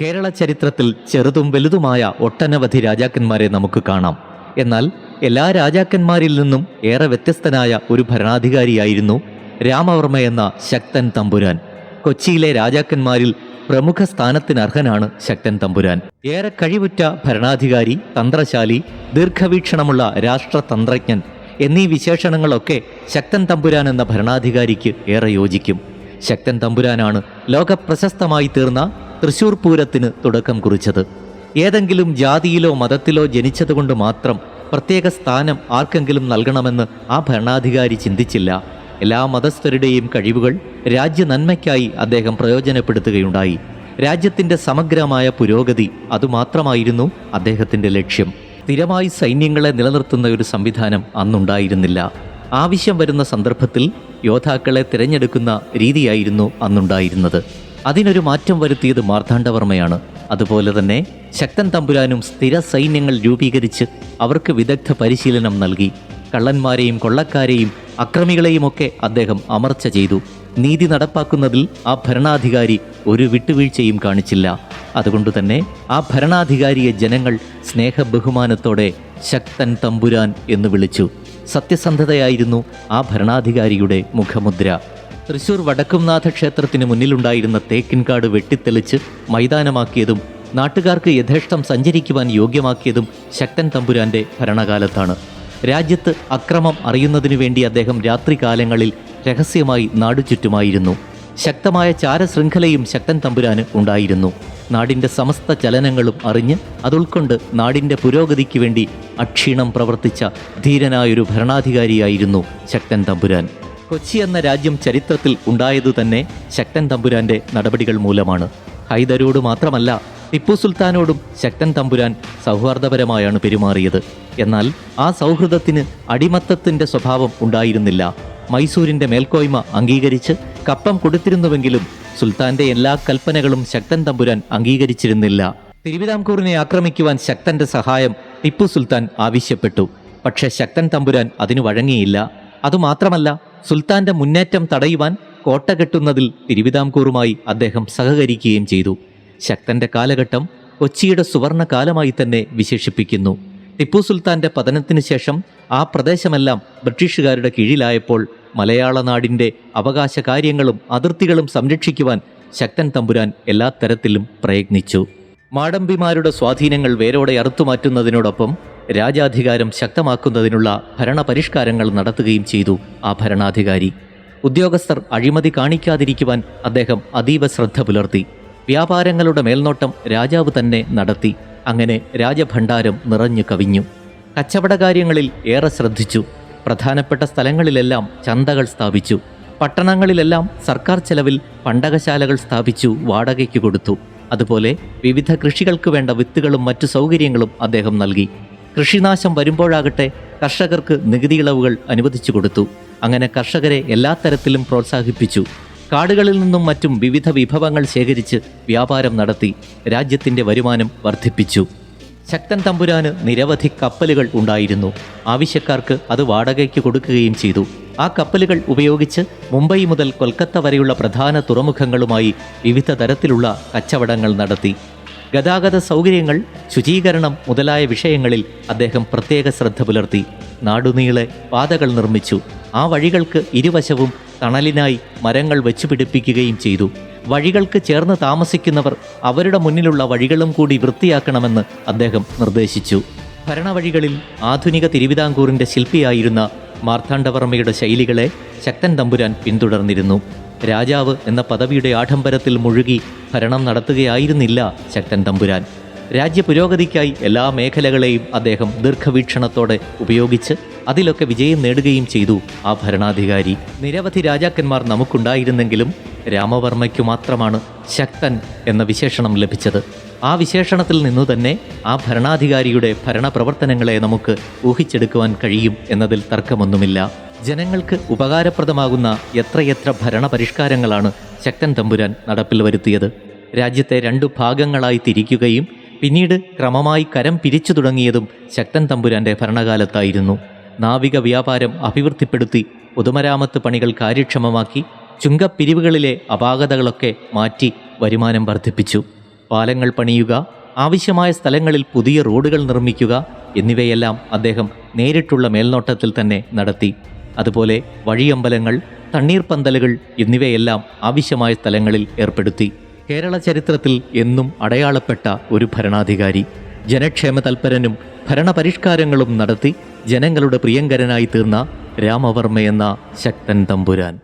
കേരള ചരിത്രത്തിൽ ചെറുതും വലുതുമായ ഒട്ടനവധി രാജാക്കന്മാരെ നമുക്ക് കാണാം. എന്നാൽ എല്ലാ രാജാക്കന്മാരിൽ നിന്നും ഏറെ വ്യത്യസ്തനായ ഒരു ഭരണാധികാരിയായിരുന്നു രാമവർമ്മ എന്ന ശക്തൻ തമ്പുരാൻ. കൊച്ചിയിലെ രാജാക്കന്മാരിൽ പ്രമുഖ സ്ഥാനത്തിന് അർഹനാണ് ശക്തൻ തമ്പുരാൻ. ഏറെ കഴിവുറ്റ ഭരണാധികാരി തന്ത്രശാലി ദീർഘവീക്ഷണമുള്ള രാഷ്ട്രതന്ത്രജ്ഞൻ എന്നീ വിശേഷണങ്ങളൊക്കെ ശക്തൻ തമ്പുരാൻ എന്ന ഭരണാധികാരിക്ക് ഏറെ യോജിക്കും. ശക്തൻ തമ്പുരാനാണ് ലോകപ്രശസ്തമായി തീർന്ന തൃശൂർ പൂരത്തിന് തുടക്കം കുറിച്ചത്. ഏതെങ്കിലും ജാതിയിലോ മതത്തിലോ ജനിച്ചതുകൊണ്ട് മാത്രം പ്രത്യേക സ്ഥാനം ആർക്കെങ്കിലും നൽകണമെന്ന് ആ ഭരണാധികാരി ചിന്തിച്ചില്ല. എല്ലാ മതസ്ഥരുടെയും കഴിവുകൾ രാജ്യ നന്മയ്ക്കായി അദ്ദേഹം പ്രയോജനപ്പെടുത്തുകയുണ്ടായി. രാജ്യത്തിന്റെ സമഗ്രമായ പുരോഗതി അതുമാത്രമായിരുന്നു അദ്ദേഹത്തിന്റെ ലക്ഷ്യം. സ്ഥിരമായി സൈന്യങ്ങളെ നിലനിർത്തുന്ന ഒരു സംവിധാനം അന്നുണ്ടായിരുന്നില്ല. ആവശ്യം വരുന്ന സന്ദർഭത്തിൽ യോദ്ധാക്കളെ തിരഞ്ഞെടുക്കുന്ന രീതിയായിരുന്നു അന്നുണ്ടായിരുന്നത്. അതിനൊരു മാറ്റം വരുത്തിയത് മാർത്താണ്ഡവർമ്മയാണ്. അതുപോലെ തന്നെ ശക്തൻ തമ്പുരാനും സ്ഥിര സൈന്യങ്ങൾ രൂപീകരിച്ച് അവർക്ക് വിദഗ്ധ പരിശീലനം നൽകി. കള്ളന്മാരെയും കൊള്ളക്കാരെയും അക്രമികളെയുമൊക്കെ അദ്ദേഹം അമർച്ച ചെയ്തു. നീതി നടപ്പാക്കുന്നതിൽ ആ ഭരണാധികാരി ഒരു വിട്ടുവീഴ്ചയും കാണിച്ചില്ല. അതുകൊണ്ട് തന്നെ ആ ഭരണാധികാരിയെ ജനങ്ങൾ സ്നേഹബഹുമാനത്തോടെ ശക്തൻ തമ്പുരാൻ എന്ന് വിളിച്ചു. സത്യസന്ധതയായിരുന്നു ആ ഭരണാധികാരിയുടെ മുഖമുദ്ര. തൃശൂർ വടക്കുംനാഥ ക്ഷേത്രത്തിന് മുന്നിലുണ്ടായിരുന്ന തേക്കിൻകാട് വെട്ടിത്തെളിച്ച് മൈതാനമാക്കിയതും നാട്ടുകാർക്ക് യഥേഷ്ടം സഞ്ചരിക്കുവാൻ യോഗ്യമാക്കിയതും ശക്തൻ തമ്പുരാന്റെ ഭരണകാലത്താണ്. രാജ്യത്ത് അക്രമം അറിയുന്നതിനു വേണ്ടി അദ്ദേഹം രാത്രികാലങ്ങളിൽ രഹസ്യമായി നാടുചുറ്റുമായിരുന്നു. ശക്തമായ ചാരശൃംഖലയും ശക്തൻ തമ്പുരാന് ഉണ്ടായിരുന്നു. നാടിന്റെ സമസ്ത ചലനങ്ങളും അറിഞ്ഞ് അതുൾക്കൊണ്ട് നാടിന്റെ പുരോഗതിക്ക് വേണ്ടി അക്ഷീണം പ്രവർത്തിച്ച ധീരനായൊരു ഭരണാധികാരിയായിരുന്നു ശക്തൻ തമ്പുരാൻ. കൊച്ചി എന്ന രാജ്യം ചരിത്രത്തിൽ ഉണ്ടായതു തന്നെ ശക്തൻ തമ്പുരാന്റെ നടപടികൾ മൂലമാണ്. ഹൈദരോട് മാത്രമല്ല ടിപ്പു സുൽത്താനോടും ശക്തൻ തമ്പുരാൻ സൗഹാർദ്ദപരമായാണ് പെരുമാറിയത്. എന്നാൽ ആ സൗഹൃദത്തിന് അടിമത്തത്തിന്റെ സ്വഭാവം ഉണ്ടായിരുന്നില്ല. മൈസൂരിന്റെ മേൽക്കോയ്മ അംഗീകരിച്ച് കപ്പം കൊടുത്തിരുന്നുവെങ്കിലും സുൽത്താന്റെ എല്ലാ കൽപ്പനകളും ശക്തൻ തമ്പുരാൻ അംഗീകരിച്ചിരുന്നില്ല. തിരുവിതാംകൂറിനെ ആക്രമിക്കുവാൻ ശക്തന്റെ സഹായം ടിപ്പു സുൽത്താൻ ആവശ്യപ്പെട്ടു. പക്ഷേ ശക്തൻ തമ്പുരാൻ അതിനു വഴങ്ങിയില്ല. അതുമാത്രമല്ല സുൽത്താന്റെ മുന്നേറ്റം തടയുവാൻ കോട്ട കെട്ടുന്നതിൽ തിരുവിതാംകൂറുമായി അദ്ദേഹം സഹകരിക്കുകയും ചെയ്തു. ശക്തന്റെ കാലഘട്ടം കൊച്ചിയുടെ സുവർണ കാലമായി തന്നെ വിശേഷിപ്പിക്കുന്നു. ടിപ്പു സുൽത്താന്റെ പതനത്തിനു ശേഷം ആ പ്രദേശമെല്ലാം ബ്രിട്ടീഷുകാരുടെ കീഴിലായപ്പോൾ മലയാള നാടിന്റെ അവകാശ കാര്യങ്ങളും അതിർത്തികളും സംരക്ഷിക്കുവാൻ ശക്തൻ തമ്പുരാൻ എല്ലാ തരത്തിലും പ്രയത്നിച്ചു. മാടമ്പിമാരുടെ സ്വാധീനങ്ങൾ വേരോടെ അറുത്തുമാറ്റുന്നതിനോടൊപ്പം രാജാധികാരം ശക്തമാക്കുന്നതിനുള്ള ഭരണപരിഷ്കാരങ്ങൾ നടത്തുകയും ചെയ്തു ആ ഭരണാധികാരി. ഉദ്യോഗസ്ഥർ അഴിമതി കാണിക്കാതിരിക്കുവാൻ അദ്ദേഹം അതീവ ശ്രദ്ധ പുലർത്തി. വ്യാപാരങ്ങളുടെ മേൽനോട്ടം രാജാവ് തന്നെ നടത്തി. അങ്ങനെ രാജഭണ്ഡാരം നിറഞ്ഞു കവിഞ്ഞു. കച്ചവടകാര്യങ്ങളിൽ ഏറെ ശ്രദ്ധിച്ചു. പ്രധാനപ്പെട്ട സ്ഥലങ്ങളിലെല്ലാം ചന്തകൾ സ്ഥാപിച്ചു. പട്ടണങ്ങളിലെല്ലാം സർക്കാർ ചെലവിൽ പണ്ടകശാലകൾ സ്ഥാപിച്ചു വാടകയ്ക്ക് കൊടുത്തു. അതുപോലെ വിവിധ കൃഷികൾക്ക് വേണ്ട വിത്തുകളും മറ്റു സൗകര്യങ്ങളും അദ്ദേഹം നൽകി. കൃഷിനാശം വരുമ്പോഴാകട്ടെ കർഷകർക്ക് നികുതി ഇളവുകൾ അനുവദിച്ചു കൊടുത്തു. അങ്ങനെ കർഷകരെ എല്ലാ തരത്തിലും പ്രോത്സാഹിപ്പിച്ചു. കാടുകളിൽ നിന്നും മറ്റും വിവിധ വിഭവങ്ങൾ ശേഖരിച്ച് വ്യാപാരം നടത്തി രാജ്യത്തിന്റെ വരുമാനം വർദ്ധിപ്പിച്ചു. ശക്തൻ തമ്പുരാന് നിരവധി കപ്പലുകൾ ഉണ്ടായിരുന്നു. ആവശ്യക്കാർക്ക് അത് വാടകയ്ക്ക് കൊടുക്കുകയും ചെയ്തു. ആ കപ്പലുകൾ ഉപയോഗിച്ച് മുംബൈ മുതൽ കൊൽക്കത്ത വരെയുള്ള പ്രധാന തുറമുഖങ്ങളുമായി വിവിധ തരത്തിലുള്ള കച്ചവടങ്ങൾ നടത്തി. ഗതാഗത സൗകര്യങ്ങൾ ശുചീകരണം മുതലായ വിഷയങ്ങളിൽ അദ്ദേഹം പ്രത്യേക ശ്രദ്ധ പുലർത്തി. നാടുനീളെ പാതകൾ നിർമ്മിച്ചു. ആ വഴികൾക്ക് ഇരുവശവും തണലിനായി മരങ്ങൾ വെച്ചുപിടിപ്പിക്കുകയും ചെയ്തു. വഴികൾക്ക് ചേർന്ന് താമസിക്കുന്നവർ അവരുടെ മുന്നിലുള്ള വഴികളും കൂടി വൃത്തിയാക്കണമെന്ന് അദ്ദേഹം നിർദ്ദേശിച്ചു. ഭരണവഴികളിൽ ആധുനിക തിരുവിതാംകൂറിന്റെ ശില്പിയായിരുന്ന മാർത്താണ്ഡവർമ്മയുടെ ശൈലികളെ ശക്തൻ തമ്പുരാൻ പിന്തുടർന്നിരുന്നു. രാജാവ് എന്ന പദവിയുടെ ആഡംബരത്തിൽ മുഴുകി ഭരണം നടത്തുകയായിരുന്നില്ല ശക്തൻ തമ്പുരാൻ. രാജ്യ പുരോഗതിക്കായി എല്ലാ മേഖലകളെയും അദ്ദേഹം ദീർഘവീക്ഷണത്തോടെ ഉപയോഗിച്ച് അതിലൊക്കെ വിജയം നേടുകയും ചെയ്തു ആ ഭരണാധികാരി. നിരവധി രാജാക്കന്മാർ നമുക്കുണ്ടായിരുന്നെങ്കിലും രാമവർമ്മയ്ക്കു മാത്രമാണ് ശക്തൻ എന്ന വിശേഷണം ലഭിച്ചത്. ആ വിശേഷണത്തിൽ നിന്നു തന്നെ ആ ഭരണാധികാരിയുടെ ഭരണപ്രവർത്തനങ്ങളെ നമുക്ക് ഊഹിച്ചെടുക്കുവാൻ കഴിയും എന്നതിൽ തർക്കമൊന്നുമില്ല. ജനങ്ങൾക്ക് ഉപകാരപ്രദമാകുന്ന എത്രയെത്ര ഭരണ പരിഷ്കാരങ്ങളാണ് ശക്തൻ തമ്പുരാൻ നടപ്പിൽ വരുത്തിയത്. രാജ്യത്തെ രണ്ടു ഭാഗങ്ങളായി തിരിക്കുകയും പിന്നീട് ക്രമമായി കരം പിരിച്ചു തുടങ്ങിയതും ശക്തൻ തമ്പുരാന്റെ ഭരണകാലത്തായിരുന്നു. നാവിക വ്യാപാരം അഭിവൃദ്ധിപ്പെടുത്തി പൊതുമരാമത്ത് പണികൾ കാര്യക്ഷമമാക്കി ചുങ്കപ്പിരിവുകളിലെ അപാകതകളൊക്കെ മാറ്റി വരുമാനം വർദ്ധിപ്പിച്ചു. പാലങ്ങൾ പണിയുക ആവശ്യമായ സ്ഥലങ്ങളിൽ പുതിയ റോഡുകൾ നിർമ്മിക്കുക എന്നിവയെല്ലാം അദ്ദേഹം നേരിട്ടുള്ള മേൽനോട്ടത്തിൽ തന്നെ നടത്തി. അതുപോലെ വഴിയമ്പലങ്ങൾ തണ്ണീർപ്പന്തലുകൾ എന്നിവയെല്ലാം ആവശ്യമായ സ്ഥലങ്ങളിൽ ഏർപ്പെടുത്തി. കേരള ചരിത്രത്തിൽ എന്നും അടയാളപ്പെട്ട ഒരു ഭരണാധികാരി. ജനക്ഷേമ തൽപരനും ഭരണപരിഷ്കാരങ്ങളും നടത്തി ജനങ്ങളുടെ പ്രിയങ്കരനായി തീർന്ന രാമവർമ്മയെന്ന ശക്തൻ തമ്പുരാൻ.